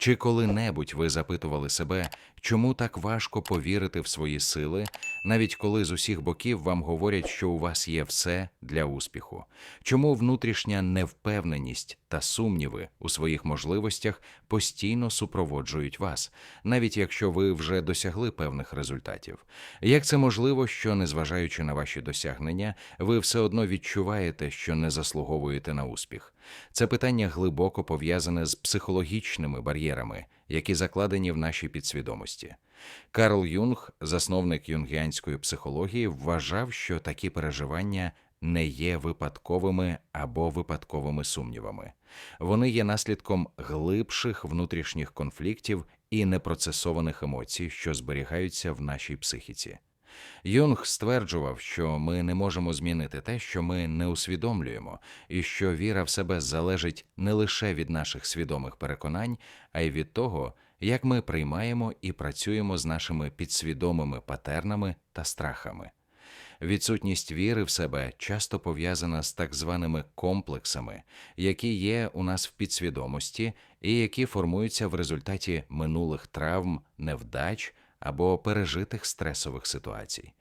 Чи коли-небудь ви запитували себе, чому так важко повірити в свої сили, навіть коли з усіх боків вам говорять, що у вас є все для успіху? Чому внутрішня невпевненість та сумніви у своїх можливостях постійно супроводжують вас, навіть якщо ви вже досягли певних результатів? Як це можливо, що, незважаючи на ваші досягнення, ви все одно відчуваєте, що не заслуговуєте на успіх? Це питання глибоко пов'язане з психологічними бар'єрами, які закладені в нашій підсвідомості. Карл Юнг, засновник юнгіанської психології, вважав, що такі переживання не є випадковими або випадковими сумнівами. Вони є наслідком глибших внутрішніх конфліктів і непроцесованих емоцій, що зберігаються в нашій психіці. Юнг стверджував, що ми не можемо змінити те, що ми не усвідомлюємо, і що віра в себе залежить не лише від наших свідомих переконань, а й від того, як ми приймаємо і працюємо з нашими підсвідомими патернами та страхами. Відсутність віри в себе часто пов'язана з так званими комплексами, які є у нас в підсвідомості і які формуються в результаті минулих травм, невдач або пережитих стресових ситуацій.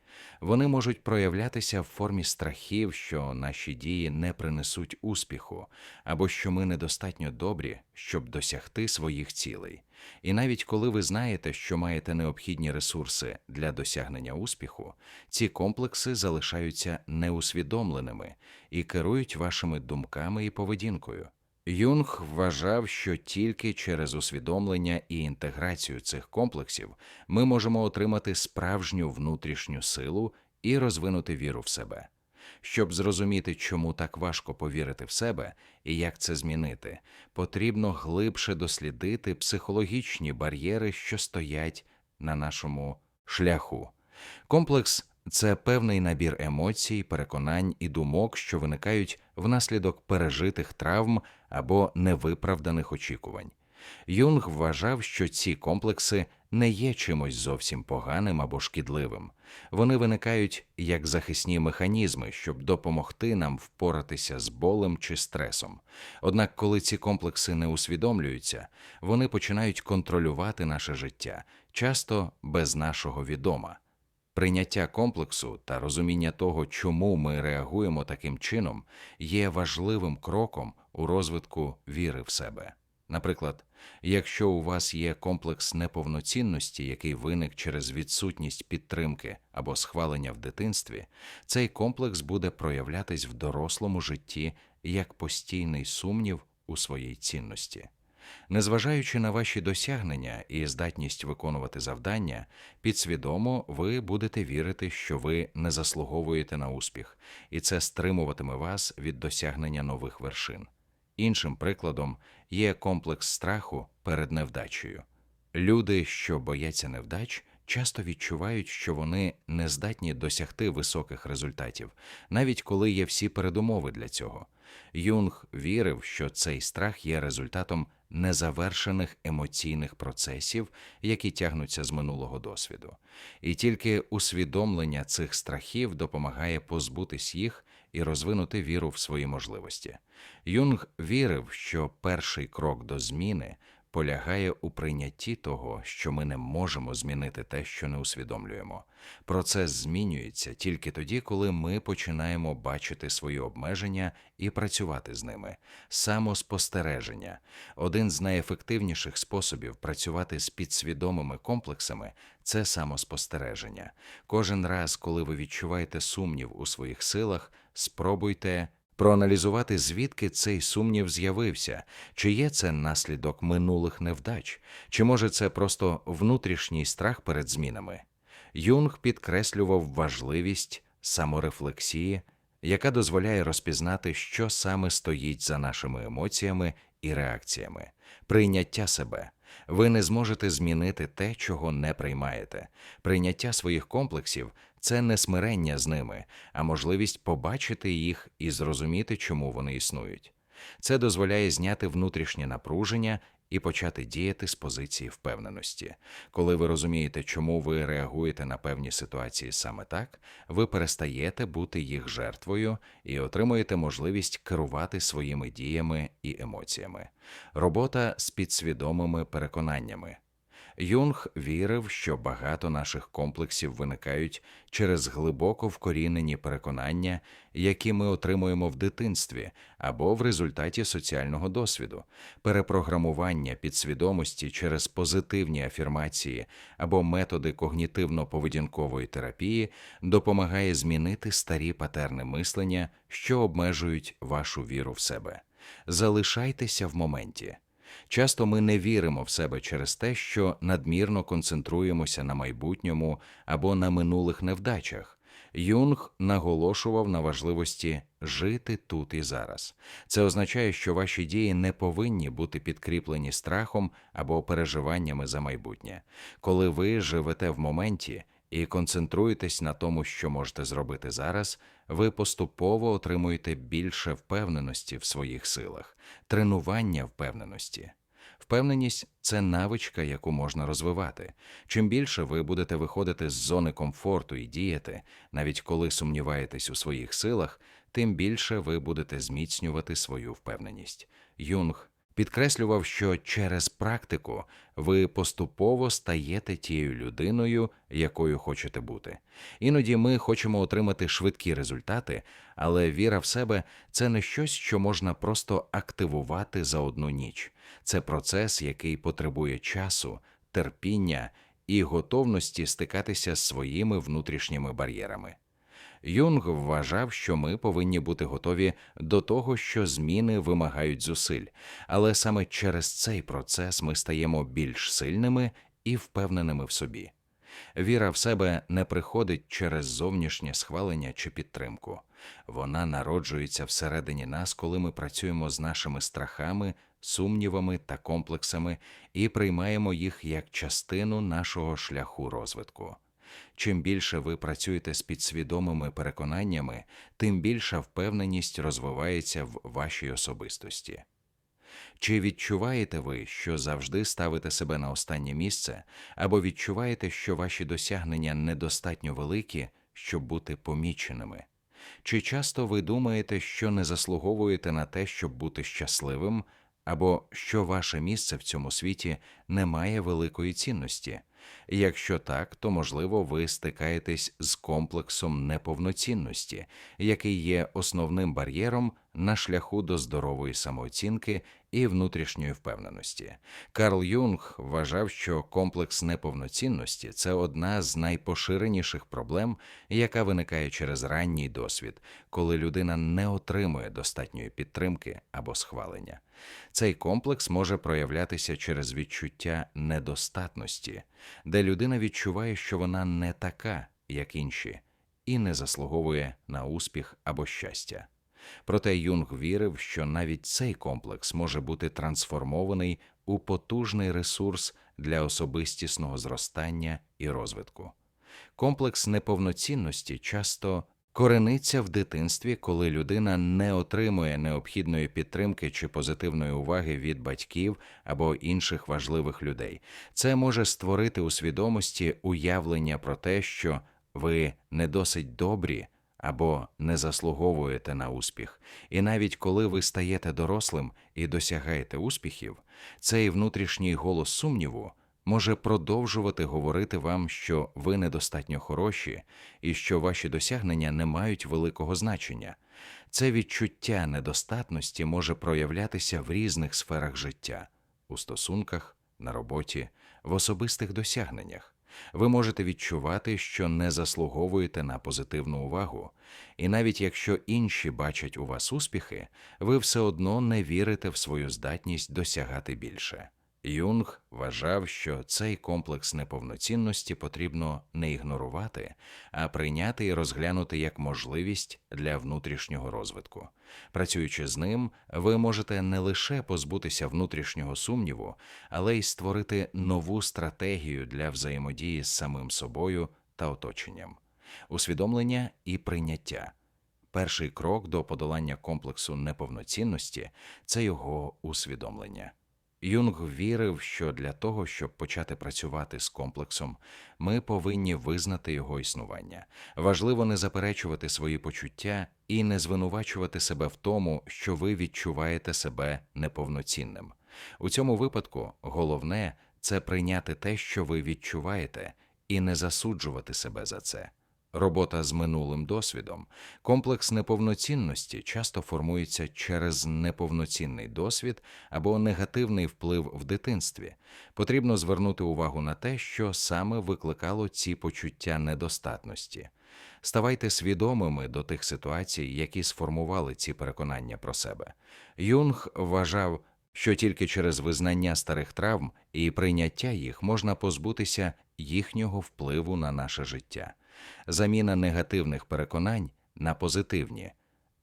Вони можуть проявлятися в формі страхів, що наші дії не принесуть успіху, або що ми недостатньо добрі, щоб досягти своїх цілей. І навіть коли ви знаєте, що маєте необхідні ресурси для досягнення успіху, ці комплекси залишаються неусвідомленими і керують вашими думками і поведінкою. Юнг вважав, що тільки через усвідомлення і інтеграцію цих комплексів ми можемо отримати справжню внутрішню силу і розвинути віру в себе. Щоб зрозуміти, чому так важко повірити в себе і як це змінити, потрібно глибше дослідити психологічні бар'єри, що стоять на нашому шляху. Комплекс це певний набір емоцій, переконань і думок, що виникають внаслідок пережитих травм або невиправданих очікувань. Юнг вважав, що ці комплекси не є чимось зовсім поганим або шкідливим. Вони виникають як захисні механізми, щоб допомогти нам впоратися з болем чи стресом. Однак, коли ці комплекси не усвідомлюються, вони починають контролювати наше життя, часто без нашого відома. Прийняття комплексу та розуміння того, чому ми реагуємо таким чином, є важливим кроком у розвитку віри в себе. Наприклад, якщо у вас є комплекс неповноцінності, який виник через відсутність підтримки або схвалення в дитинстві, цей комплекс буде проявлятись в дорослому житті як постійний сумнів у своїй цінності. Незважаючи на ваші досягнення і здатність виконувати завдання, підсвідомо ви будете вірити, що ви не заслуговуєте на успіх, і це стримуватиме вас від досягнення нових вершин. Іншим прикладом є комплекс страху перед невдачею. Люди, що бояться невдач, часто відчувають, що вони не здатні досягти високих результатів, навіть коли є всі передумови для цього. Юнг вірив, що цей страх є результатом незавершених емоційних процесів, які тягнуться з минулого досвіду. І тільки усвідомлення цих страхів допомагає позбутись їх і розвинути віру в свої можливості. Юнг вірив, що перший крок до зміни полягає у прийнятті того, що ми не можемо змінити те, що не усвідомлюємо. Процес змінюється тільки тоді, коли ми починаємо бачити свої обмеження і працювати з ними. Самоспостереження один з найефективніших способів працювати з підсвідомими комплексами це самоспостереження. Кожен раз, коли ви відчуваєте сумнів у своїх силах, спробуйте проаналізувати, звідки цей сумнів з'явився, чи є це наслідок минулих невдач, чи може це просто внутрішній страх перед змінами. Юнг підкреслював важливість саморефлексії, яка дозволяє розпізнати, що саме стоїть за нашими емоціями і реакціями, прийняття себе. Ви не зможете змінити те, чого не приймаєте. Прийняття своїх комплексів це не смирення з ними, а можливість побачити їх і зрозуміти, чому вони існують. Це дозволяє зняти внутрішнє напруження і почати діяти з позиції впевненості. Коли ви розумієте, чому ви реагуєте на певні ситуації саме так, ви перестаєте бути їх жертвою і отримуєте можливість керувати своїми діями і емоціями. Робота з підсвідомими переконаннями. Юнг вірив, що багато наших комплексів виникають через глибоко вкорінені переконання, які ми отримуємо в дитинстві або в результаті соціального досвіду, перепрограмування підсвідомості через позитивні афірмації або методи когнітивно-поведінкової терапії допомагає змінити старі патерни мислення, що обмежують вашу віру в себе. Залишайтеся в моменті. Часто ми не віримо в себе через те, що надмірно концентруємося на майбутньому або на минулих невдачах. Юнг наголошував на важливості жити тут і зараз. Це означає, що ваші дії не повинні бути підкріплені страхом або переживаннями за майбутнє. Коли ви живете в моменті і концентруєтесь на тому, що можете зробити зараз, ви поступово отримуєте більше впевненості в своїх силах, тренування впевненості. Впевненість це навичка, яку можна розвивати. Чим більше ви будете виходити з зони комфорту і діяти, навіть коли сумніваєтесь у своїх силах, тим більше ви будете зміцнювати свою впевненість. Юнг підкреслював, що через практику ви поступово стаєте тією людиною, якою хочете бути. Іноді ми хочемо отримати швидкі результати, але віра в себе це не щось, що можна просто активувати за одну ніч. Це процес, який потребує часу, терпіння і готовності стикатися з своїми внутрішніми бар'єрами. Юнг вважав, що ми повинні бути готові до того, що зміни вимагають зусиль, але саме через цей процес ми стаємо більш сильними і впевненими в собі. Віра в себе не приходить через зовнішнє схвалення чи підтримку. Вона народжується всередині нас, коли ми працюємо з нашими страхами, сумнівами та комплексами і приймаємо їх як частину нашого шляху розвитку. Чим більше ви працюєте з підсвідомими переконаннями, тим більша впевненість розвивається в вашій особистості. Чи відчуваєте ви, що завжди ставите себе на останнє місце, або відчуваєте, що ваші досягнення недостатньо великі, щоб бути поміченими? Чи часто ви думаєте, що не заслуговуєте на те, щоб бути щасливим, або що ваше місце в цьому світі не має великої цінності? Якщо так, то можливо ви стикаєтесь з комплексом неповноцінності, який є основним бар'єром на шляху до здорової самооцінки і внутрішньої впевненості. Карл Юнг вважав, що комплекс неповноцінності це одна з найпоширеніших проблем, яка виникає через ранній досвід, коли людина не отримує достатньої підтримки або схвалення. Цей комплекс може проявлятися через відчуття недостатності, де людина відчуває, що вона не така, як інші, і не заслуговує на успіх або щастя. Проте Юнг вірив, що навіть цей комплекс може бути трансформований у потужний ресурс для особистісного зростання і розвитку. Комплекс неповноцінності часто корениться в дитинстві, коли людина не отримує необхідної підтримки чи позитивної уваги від батьків або інших важливих людей. Це може створити у свідомості уявлення про те, що ви не досить добрі або не заслуговуєте на успіх. І навіть коли ви стаєте дорослим і досягаєте успіхів, цей внутрішній голос сумніву може продовжувати говорити вам, що ви недостатньо хороші і що ваші досягнення не мають великого значення. Це відчуття недостатності може проявлятися в різних сферах життя у стосунках, на роботі, в особистих досягненнях. Ви можете відчувати, що не заслуговуєте на позитивну увагу, і навіть якщо інші бачать у вас успіхи, ви все одно не вірите в свою здатність досягати більше. Юнг вважав, що цей комплекс неповноцінності потрібно не ігнорувати, а прийняти і розглянути як можливість для внутрішнього розвитку. Працюючи з ним, ви можете не лише позбутися внутрішнього сумніву, але й створити нову стратегію для взаємодії з самим собою та оточенням, усвідомлення і прийняття. Перший крок до подолання комплексу неповноцінності це його усвідомлення. Юнг вірив, що для того, щоб почати працювати з комплексом, ми повинні визнати його існування. Важливо не заперечувати свої почуття і не звинувачувати себе в тому, що ви відчуваєте себе неповноцінним. У цьому випадку головне це прийняти те, що ви відчуваєте, і не засуджувати себе за це. Робота з минулим досвідом. Комплекс неповноцінності часто формується через неповноцінний досвід або негативний вплив в дитинстві. Потрібно звернути увагу на те, що саме викликало ці почуття недостатності. Ставайте свідомими до тих ситуацій, які сформували ці переконання про себе. Юнг вважав, що тільки через визнання старих травм і прийняття їх можна позбутися їхнього впливу на наше життя заміна негативних переконань на позитивні.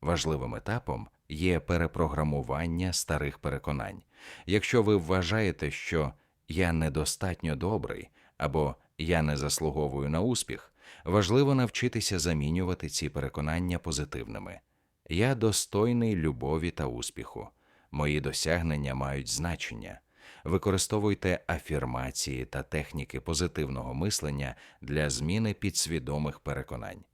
Важливим етапом є перепрограмування старих переконань. Якщо ви вважаєте, що я недостатньо добрий або я не заслуговую на успіх, важливо навчитися замінювати ці переконання позитивними. Я достойний любові та успіху. Мої досягнення мають значення. Використовуйте афірмації та техніки позитивного мислення для зміни підсвідомих переконань.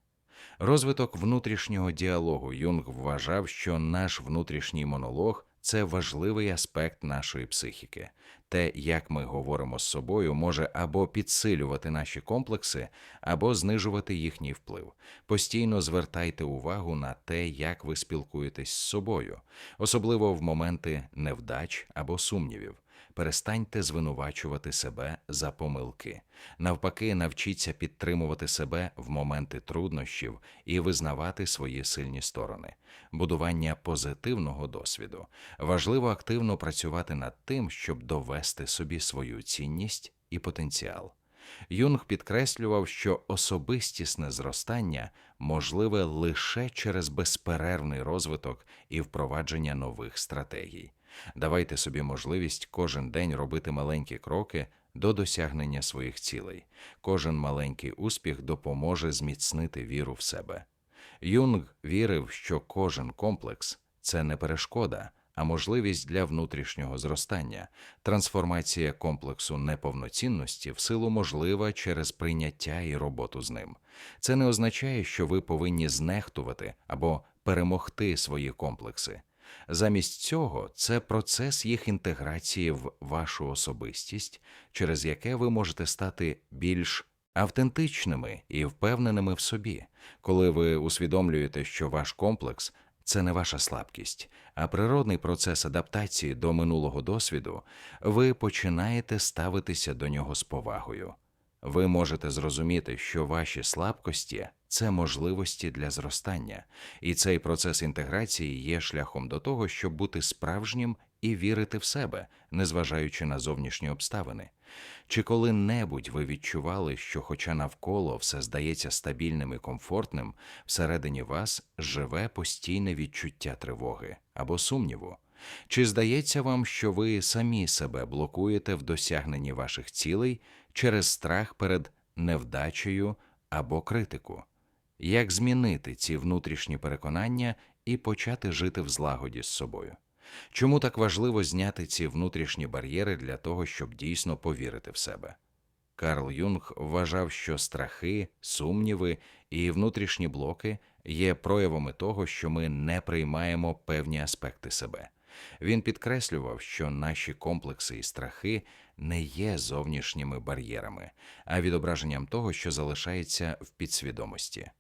Розвиток внутрішнього діалогу Юнг вважав, що наш внутрішній монолог це важливий аспект нашої психіки. Те, як ми говоримо з собою, може або підсилювати наші комплекси, або знижувати їхній вплив. Постійно звертайте увагу на те, як ви спілкуєтесь з собою, особливо в моменти невдач або сумнівів перестаньте звинувачувати себе за помилки. Навпаки, навчіться підтримувати себе в моменти труднощів і визнавати свої сильні сторони. Будування позитивного досвіду важливо активно працювати над тим, щоб довести собі свою цінність і потенціал. Юнг підкреслював, що особистісне зростання можливе лише через безперервний розвиток і впровадження нових стратегій. Давайте собі можливість кожен день робити маленькі кроки до досягнення своїх цілей. Кожен маленький успіх допоможе зміцнити віру в себе. Юнг вірив, що кожен комплекс це не перешкода, а можливість для внутрішнього зростання. Трансформація комплексу неповноцінності в силу можлива через прийняття і роботу з ним. Це не означає, що ви повинні знехтувати або перемогти свої комплекси. Замість цього це процес їх інтеграції в вашу особистість, через яке ви можете стати більш автентичними і впевненими в собі, коли ви усвідомлюєте, що ваш комплекс це не ваша слабкість, а природний процес адаптації до минулого досвіду, ви починаєте ставитися до нього з повагою. Ви можете зрозуміти, що ваші слабкості це можливості для зростання, і цей процес інтеграції є шляхом до того, щоб бути справжнім і вірити в себе, незважаючи на зовнішні обставини. Чи коли-небудь ви відчували, що, хоча навколо все здається стабільним і комфортним, всередині вас живе постійне відчуття тривоги або сумніву? Чи здається вам, що ви самі себе блокуєте в досягненні ваших цілей через страх перед невдачею або критику? Як змінити ці внутрішні переконання і почати жити в злагоді з собою? Чому так важливо зняти ці внутрішні бар'єри для того, щоб дійсно повірити в себе? Карл Юнг вважав, що страхи, сумніви і внутрішні блоки є проявами того, що ми не приймаємо певні аспекти себе. Він підкреслював, що наші комплекси і страхи не є зовнішніми бар'єрами, а відображенням того, що залишається в підсвідомості.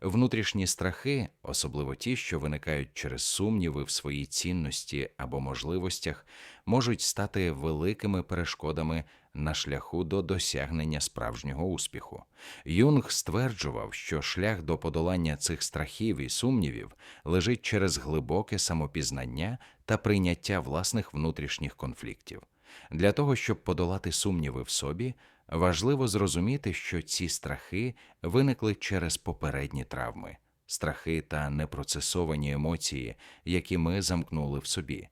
Внутрішні страхи, особливо ті, що виникають через сумніви в своїй цінності або можливостях, можуть стати великими перешкодами на шляху до досягнення справжнього успіху. Юнг стверджував, що шлях до подолання цих страхів і сумнівів лежить через глибоке самопізнання та прийняття власних внутрішніх конфліктів. Для того, щоб подолати сумніви в собі, важливо зрозуміти, що ці страхи виникли через попередні травми, страхи та непроцесовані емоції, які ми замкнули в собі.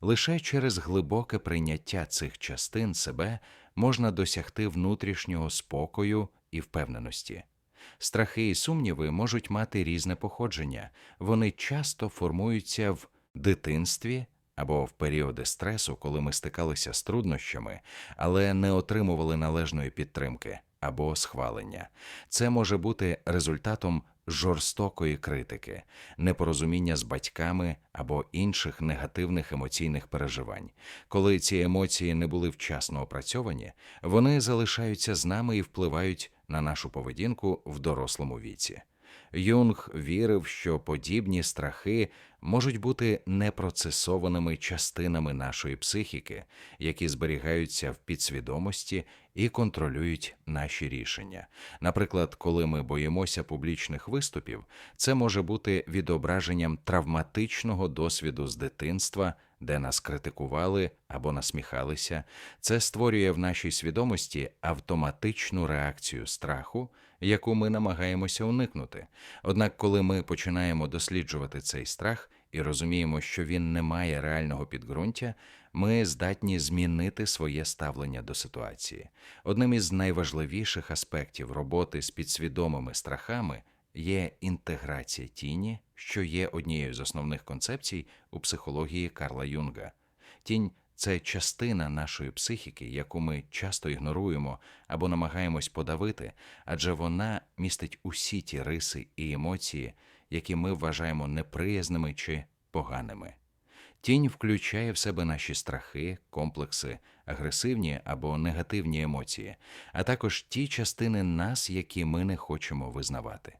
Лише через глибоке прийняття цих частин себе можна досягти внутрішнього спокою і впевненості. Страхи і сумніви можуть мати різне походження, вони часто формуються в дитинстві або в періоди стресу, коли ми стикалися з труднощами, але не отримували належної підтримки або схвалення. Це може бути результатом жорстокої критики, непорозуміння з батьками або інших негативних емоційних переживань. Коли ці емоції не були вчасно опрацьовані, вони залишаються з нами і впливають на нашу поведінку в дорослому віці. Юнг вірив, що подібні страхи можуть бути непроцесованими частинами нашої психіки, які зберігаються в підсвідомості і контролюють наші рішення. Наприклад, коли ми боїмося публічних виступів, це може бути відображенням травматичного досвіду з дитинства. Де нас критикували або насміхалися, це створює в нашій свідомості автоматичну реакцію страху, яку ми намагаємося уникнути. Однак, коли ми починаємо досліджувати цей страх і розуміємо, що він не має реального підґрунтя, ми здатні змінити своє ставлення до ситуації. Одним із найважливіших аспектів роботи з підсвідомими страхами є інтеграція тіні, що є однією з основних концепцій у психології Карла Юнга. Тінь це частина нашої психіки, яку ми часто ігноруємо або намагаємось подавити, адже вона містить усі ті риси і емоції, які ми вважаємо неприязними чи поганими. Тінь включає в себе наші страхи, комплекси, агресивні або негативні емоції, а також ті частини нас, які ми не хочемо визнавати.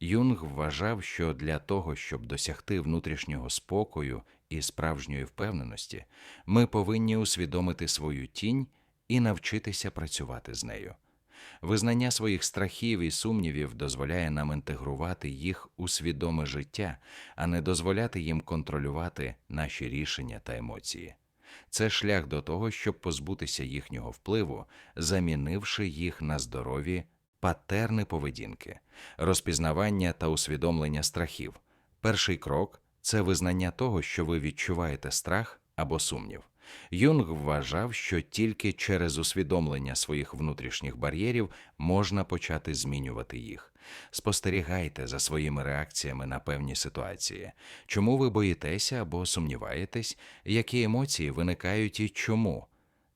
Юнг вважав, що для того, щоб досягти внутрішнього спокою і справжньої впевненості, ми повинні усвідомити свою тінь і навчитися працювати з нею. Визнання своїх страхів і сумнівів дозволяє нам інтегрувати їх у свідоме життя, а не дозволяти їм контролювати наші рішення та емоції. Це шлях до того, щоб позбутися їхнього впливу, замінивши їх на здорові патерни поведінки, розпізнавання та усвідомлення страхів. Перший крок це визнання того, що ви відчуваєте страх або сумнів. Юнг вважав, що тільки через усвідомлення своїх внутрішніх бар'єрів можна почати змінювати їх. Спостерігайте за своїми реакціями на певні ситуації, чому ви боїтеся або сумніваєтесь, які емоції виникають і чому.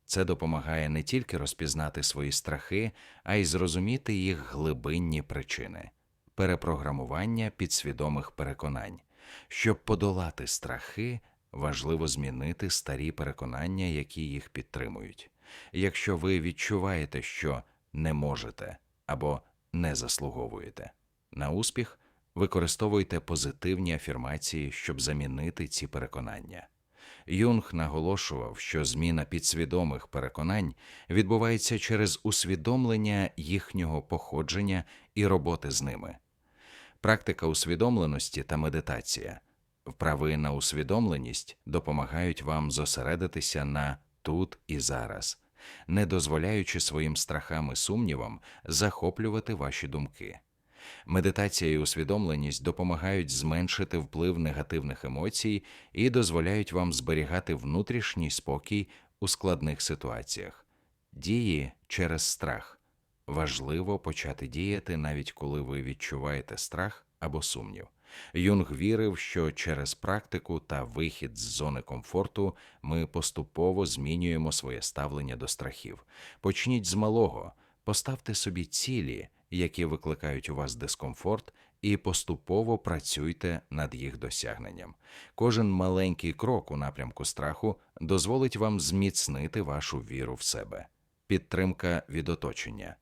Це допомагає не тільки розпізнати свої страхи, а й зрозуміти їх глибинні причини, перепрограмування підсвідомих переконань. Щоб подолати страхи, важливо змінити старі переконання, які їх підтримують. Якщо ви відчуваєте, що не можете або не заслуговуєте на успіх, використовуйте позитивні афірмації, щоб замінити ці переконання. Юнг наголошував, що зміна підсвідомих переконань відбувається через усвідомлення їхнього походження і роботи з ними. Практика усвідомленості та медитація, вправи на усвідомленість допомагають вам зосередитися на тут і зараз, не дозволяючи своїм страхам і сумнівам захоплювати ваші думки. Медитація і усвідомленість допомагають зменшити вплив негативних емоцій і дозволяють вам зберігати внутрішній спокій у складних ситуаціях. Дії через страх важливо почати діяти, навіть коли ви відчуваєте страх або сумнів. Юнг вірив, що через практику та вихід з зони комфорту ми поступово змінюємо своє ставлення до страхів. Почніть з малого, поставте собі цілі, які викликають у вас дискомфорт, і поступово працюйте над їх досягненням. Кожен маленький крок у напрямку страху дозволить вам зміцнити вашу віру в себе. Підтримка від оточення.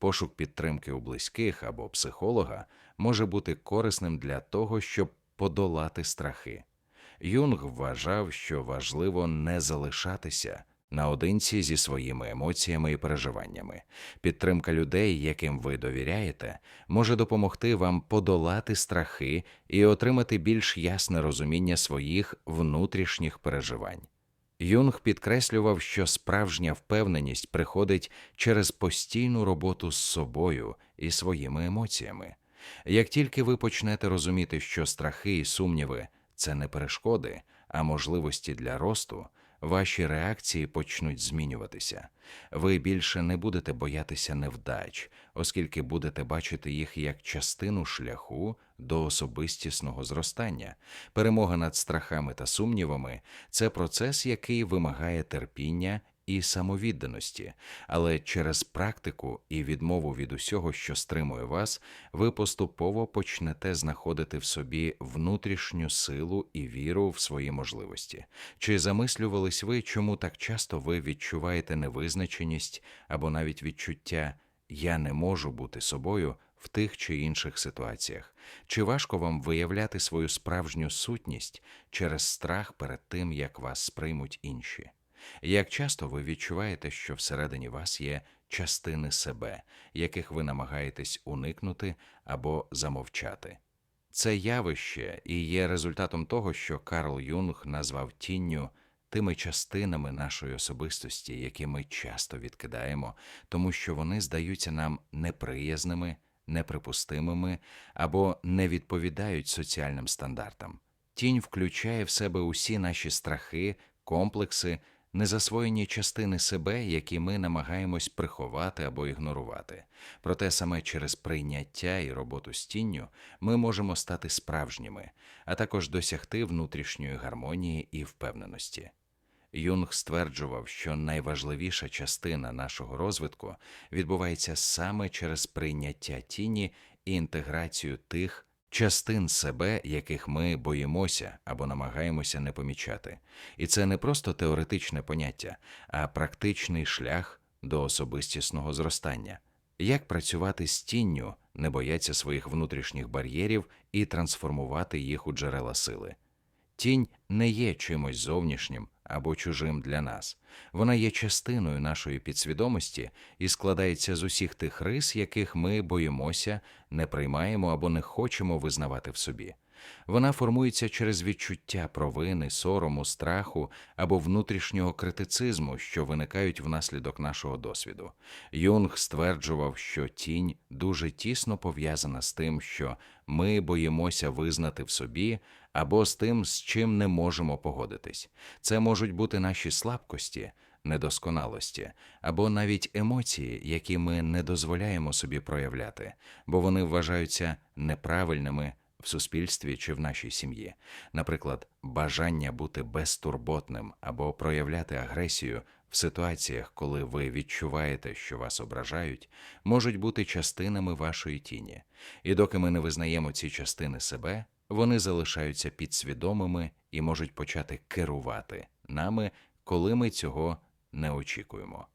Пошук підтримки у близьких або психолога може бути корисним для того, щоб подолати страхи. Юнг вважав, що важливо не залишатися наодинці зі своїми емоціями і переживаннями. Підтримка людей, яким ви довіряєте, може допомогти вам подолати страхи і отримати більш ясне розуміння своїх внутрішніх переживань. Юнг підкреслював, що справжня впевненість приходить через постійну роботу з собою і своїми емоціями. Як тільки ви почнете розуміти, що страхи і сумніви це не перешкоди, а можливості для росту, ваші реакції почнуть змінюватися. Ви більше не будете боятися невдач, оскільки будете бачити їх як частину шляху до особистісного зростання. Перемога над страхами та сумнівами це процес, який вимагає терпіння і самовідданості, але через практику і відмову від усього, що стримує вас, ви поступово почнете знаходити в собі внутрішню силу і віру в свої можливості. Чи замислювались ви, чому так часто ви відчуваєте невизначеність або навіть відчуття я не можу бути собою в тих чи інших ситуаціях? Чи важко вам виявляти свою справжню сутність через страх перед тим, як вас сприймуть інші? Як часто ви відчуваєте, що всередині вас є частини себе, яких ви намагаєтесь уникнути або замовчати? Це явище і є результатом того, що Карл Юнг назвав тінню тими частинами нашої особистості, які ми часто відкидаємо, тому що вони здаються нам неприязними, неприпустимими або не відповідають соціальним стандартам. Тінь включає в себе усі наші страхи, комплекси, незасвоєні частини себе, які ми намагаємось приховати або ігнорувати. Проте саме через прийняття і роботу з тінню ми можемо стати справжніми, а також досягти внутрішньої гармонії і впевненості. Юнг стверджував, що найважливіша частина нашого розвитку відбувається саме через прийняття тіні і інтеграцію тих частин себе, яких ми боїмося або намагаємося не помічати. І це не просто теоретичне поняття, а практичний шлях до особистісного зростання. Як працювати з тінню, не бояться своїх внутрішніх бар'єрів і трансформувати їх у джерела сили. Тінь не є чимось зовнішнім або чужим для нас. Вона є частиною нашої підсвідомості і складається з усіх тих рис, яких ми боїмося, не приймаємо або не хочемо визнавати в собі. Вона формується через відчуття провини, сорому, страху або внутрішнього критицизму, що виникають внаслідок нашого досвіду. Юнг стверджував, що тінь дуже тісно пов'язана з тим, що ми боїмося визнати в собі або з тим, з чим не можемо погодитись. Це можуть бути наші слабкості. Недосконалості або навіть емоції, які ми не дозволяємо собі проявляти, бо вони вважаються неправильними в суспільстві чи в нашій сім'ї, наприклад, бажання бути безтурботним або проявляти агресію в ситуаціях, коли ви відчуваєте, що вас ображають, можуть бути частинами вашої тіні, і доки ми не визнаємо ці частини себе, вони залишаються підсвідомими і можуть почати керувати нами, коли ми цього не очікуємо.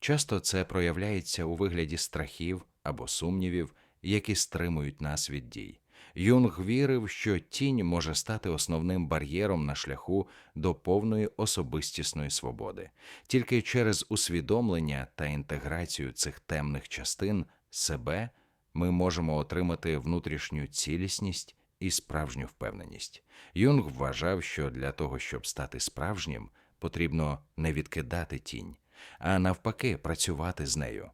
Часто це проявляється у вигляді страхів або сумнівів, які стримують нас від дій. Юнг вірив, що тінь може стати основним бар'єром на шляху до повної особистісної свободи, тільки через усвідомлення та інтеграцію цих темних частин себе ми можемо отримати внутрішню цілісність і справжню впевненість. Юнг вважав, що для того, щоб стати справжнім, потрібно не відкидати тінь, а навпаки, працювати з нею.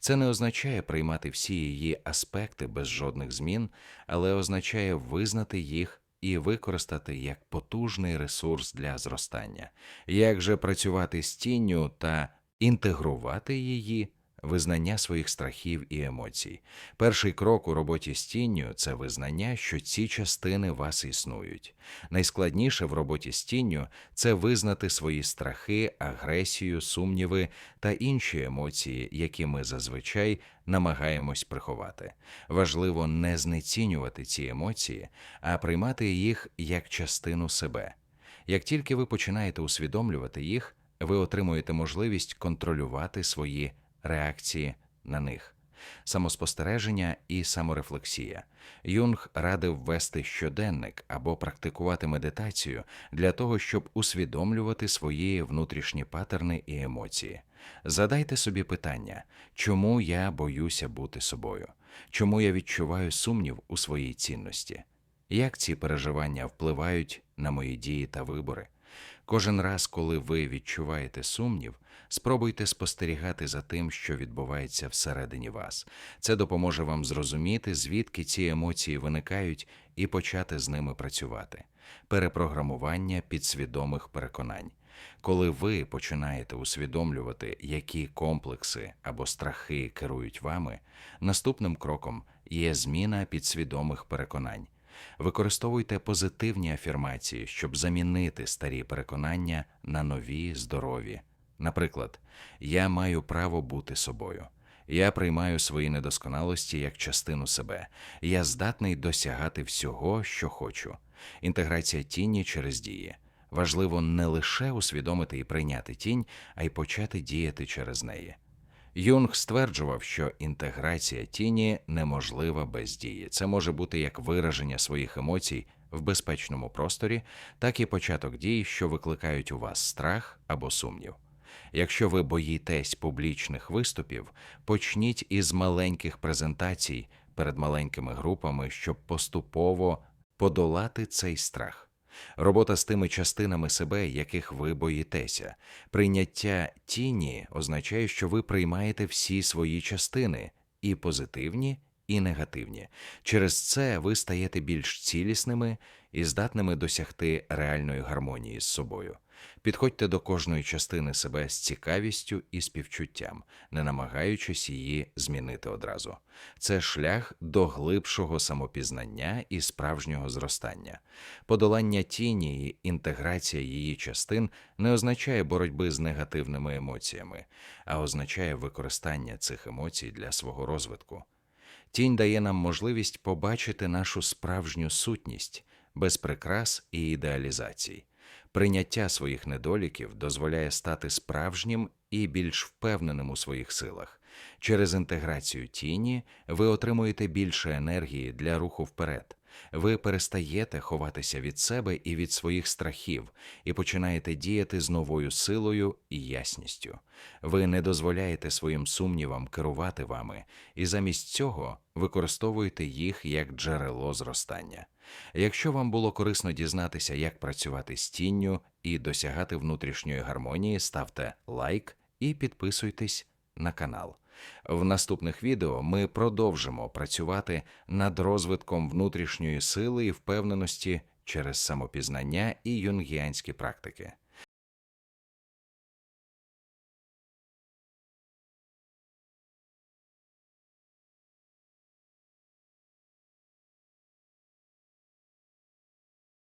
Це не означає приймати всі її аспекти без жодних змін, але означає визнати їх і використати як потужний ресурс для зростання. Як же працювати з тінню та інтегрувати її визнання своїх страхів і емоцій. Перший крок у роботі з тінню це визнання, що ці частини вас існують. Найскладніше в роботі з тінню це визнати свої страхи, агресію, сумніви та інші емоції, які ми зазвичай намагаємось приховати. Важливо не знецінювати ці емоції, а приймати їх як частину себе. Як тільки ви починаєте усвідомлювати їх, ви отримуєте можливість контролювати свої реакції на них, самоспостереження і саморефлексія. Юнг радив вести щоденник або практикувати медитацію для того, щоб усвідомлювати свої внутрішні патерни і емоції. Задайте собі питання, чому я боюся бути собою, чому я відчуваю сумнів у своїй цінності, як ці переживання впливають на мої дії та вибори. Кожен раз, коли ви відчуваєте сумнів, спробуйте спостерігати за тим, що відбувається всередині вас. Це допоможе вам зрозуміти, звідки ці емоції виникають, і почати з ними працювати. Перепрограмування підсвідомих переконань. Коли ви починаєте усвідомлювати, які комплекси або страхи керують вами, наступним кроком є зміна підсвідомих переконань. Використовуйте позитивні афірмації, щоб замінити старі переконання на нові здорові. Наприклад, я маю право бути собою. Я приймаю свої недосконалості як частину себе. Я здатний досягати всього, що хочу. Інтеграція тіні через дії. Важливо не лише усвідомити і прийняти тінь, а й почати діяти через неї. Юнг стверджував, що інтеграція тіні неможлива без дії. Це може бути як вираження своїх емоцій в безпечному просторі, так і початок дій, що викликають у вас страх або сумнів. Якщо ви боїтесь публічних виступів, почніть із маленьких презентацій перед маленькими групами, щоб поступово подолати цей страх. Робота з тими частинами себе, яких ви боїтеся. Прийняття тіні означає, що ви приймаєте всі свої частини, і позитивні, і негативні. Через це ви стаєте більш цілісними і здатними досягти реальної гармонії з собою. Підходьте до кожної частини себе з цікавістю і співчуттям, не намагаючись її змінити одразу. Це шлях до глибшого самопізнання і справжнього зростання. Подолання тіні і інтеграція її частин не означає боротьби з негативними емоціями, а означає використання цих емоцій для свого розвитку. Тінь дає нам можливість побачити нашу справжню сутність без прикрас і ідеалізацій. Прийняття своїх недоліків дозволяє стати справжнім і більш впевненим у своїх силах. Через інтеграцію тіні ви отримуєте більше енергії для руху вперед. Ви перестаєте ховатися від себе і від своїх страхів і починаєте діяти з новою силою і ясністю. Ви не дозволяєте своїм сумнівам керувати вами, і замість цього використовуєте їх як джерело зростання. Якщо вам було корисно дізнатися, як працювати з тінню і досягати внутрішньої гармонії, ставте лайк і підписуйтесь на канал. В наступних відео ми продовжимо працювати над розвитком внутрішньої сили і впевненості через самопізнання і юнгіанські практики.